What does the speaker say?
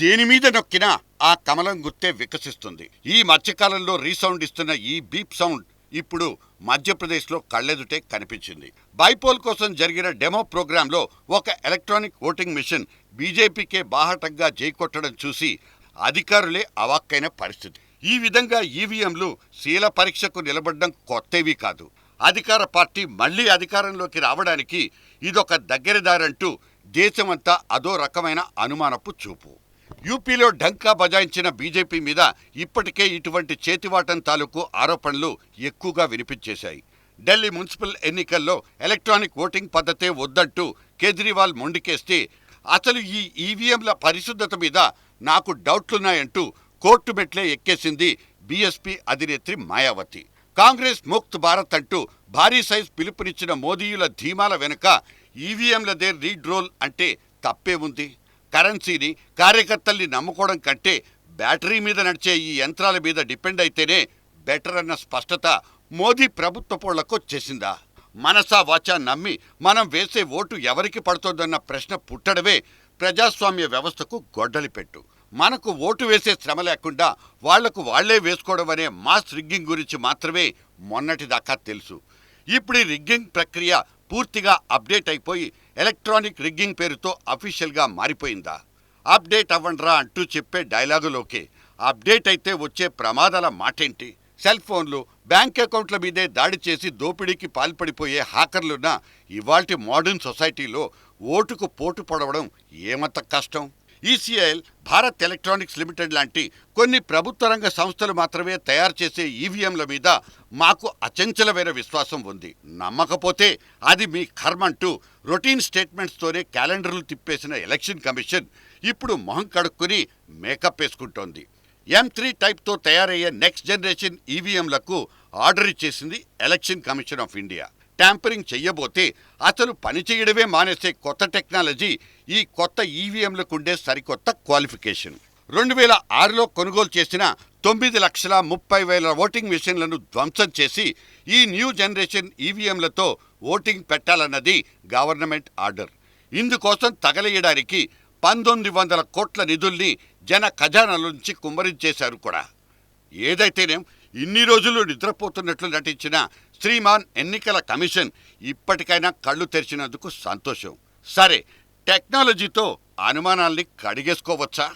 దేని మీద నొక్కినా ఆ కమలం గుర్తే వికసిస్తుంది. ఈ మధ్యకాలంలో రీసౌండ్ ఇస్తున్న ఈ బీప్ సౌండ్ ఇప్పుడు మధ్యప్రదేశ్లో కళ్ళెదుటే కనిపించింది. బైపోల్ కోసం జరిగిన డెమో ప్రోగ్రాంలో ఒక ఎలక్ట్రానిక్ ఓటింగ్ మిషన్ బీజేపీకే బాహటంగా జైకొట్టడం చూసి అధికారులే అవాక్కైన పరిస్థితి. ఈ విధంగా ఈవీఎంలు శీల పరీక్షకు నిలబడడం కొత్తవి కాదు. అధికార పార్టీ మళ్ళీ అధికారంలోకి రావడానికి ఇదొక దగ్గరదారంటూ దేశమంతా అదో రకమైన అనుమానపు చూపు. యూపీలో ఢంకా బజాయించిన బీజేపీ మీద ఇప్పటికే ఇటువంటి చేతివాటం తాలూకు ఆరోపణలు ఎక్కువగా వినిపించేశాయి. ఢిల్లీ మున్సిపల్ ఎన్నికల్లో ఎలక్ట్రానిక్ ఓటింగ్ పద్ధతే వద్దంటూ కేజ్రీవాల్ మొండికేస్తే అసలు ఈ ఈవీఎంల పరిశుద్ధత మీద నాకు డౌట్లున్నాయంటూ కోర్టు మెట్లే ఎక్కేసింది బీఎస్పీ అధినేత్రి మాయావతి. కాంగ్రెస్ ముక్త్ భారత్ అంటూ భారీ సైజ్ పిలుపునిచ్చిన మోదీయుల ధీమాల వెనుక ఈవీఎంలదే రీడ్ రోల్ అంటే తప్పే ఉంది. కరెన్సీని కార్యకర్తల్ని నమ్ముకోవడం కంటే బ్యాటరీ మీద నడిచే ఈ యంత్రాల మీద డిపెండ్ అయితేనే బెటర్ అన్న స్పష్టత మోదీ ప్రభుత్వ పోళ్ళకు వచ్చేసిందా? మనసా వాచా నమ్మి మనం వేసే ఓటు ఎవరికి పడుతోందన్న ప్రశ్న పుట్టడమే ప్రజాస్వామ్య వ్యవస్థకు గొడ్డలి పెట్టు. మనకు ఓటు వేసే శ్రమ లేకుండా వాళ్ళకు వాళ్ళే వేసుకోవడం అనే మాస్ రిగ్గింగ్ గురించి మాత్రమే మొన్నటిదాకా తెలుసు. ఇప్పుడు ఈ రిగ్గింగ్ ప్రక్రియ పూర్తిగా అప్డేట్ అయిపోయి ఎలక్ట్రానిక్ రిగ్గింగ్ పేరుతో అఫీషియల్గా మారిపోయిందా? అప్డేట్ అవ్వండ్రా అంటూ చెప్పే డైలాగులోకే అప్డేట్ అయితే వచ్చే ప్రమాదాల మాటేంటి? సెల్ ఫోన్లు బ్యాంక్ అకౌంట్ల మీదే దాడి చేసి దోపిడీకి పాల్పడిపోయే హ్యాకర్లున్న ఇవాల్టి మోడర్న్ సొసైటీలో ఓటుకు పోటు పడవడం ఏమంత కష్టం? ఈసీఐఎల్ భారత్ ఎలక్ట్రానిక్స్ లిమిటెడ్ లాంటి కొన్ని ప్రభుత్వ రంగ సంస్థలు మాత్రమే తయారు చేసే ఈవీఎంల మీద మాకు అచంచలమైన విశ్వాసం ఉంది. నమ్మకపోతే అది మీ కర్మంటూ రొటీన్ స్టేట్మెంట్స్తోనే క్యాలెండర్లు తిప్పేసిన ఎలక్షన్ కమిషన్ ఇప్పుడు మొహం కడుక్కుని మేకప్ వేసుకుంటోంది. ఎం త్రీ టైప్తో తయారయ్యే నెక్స్ట్ జనరేషన్ ఈవీఎంలకు ఆర్డర్ ఇచ్చేసింది election commission of India. Tampering చెయ్యబోతే అసలు పనిచేయడమే మానేసే కొత్త టెక్నాలజీ ఈ కొత్త ఈవీఎంలకు ఉండే సరికొత్త క్వాలిఫికేషన్. రెండు వేల ఆరులో కొనుగోలు చేసిన తొమ్మిది లక్షల ముప్పై వేల ఓటింగ్ మిషన్లను ధ్వంసం చేసి ఈ న్యూ జనరేషన్ ఈవీఎంలతో ఓటింగ్ పెట్టాలన్నది గవర్నమెంట్ ఆర్డర్. ఇందుకోసం తగలేయడానికి పంతొమ్మిది వందల కోట్ల నిధుల్ని జన ఖజానాల నుంచి కుమ్మరించేశారు కూడా. ఏదైతేనేం ఇన్ని రోజులు నిద్రపోతున్నట్లు నటించిన శ్రీమాన్ ఎన్నికల కమిషన్ ఇప్పటికైనా కళ్ళు తెరిచినందుకు సంతోషం. సరే టెక్నాలజీతో అనుమానాల్ని కడిగేసుకోవచ్చా?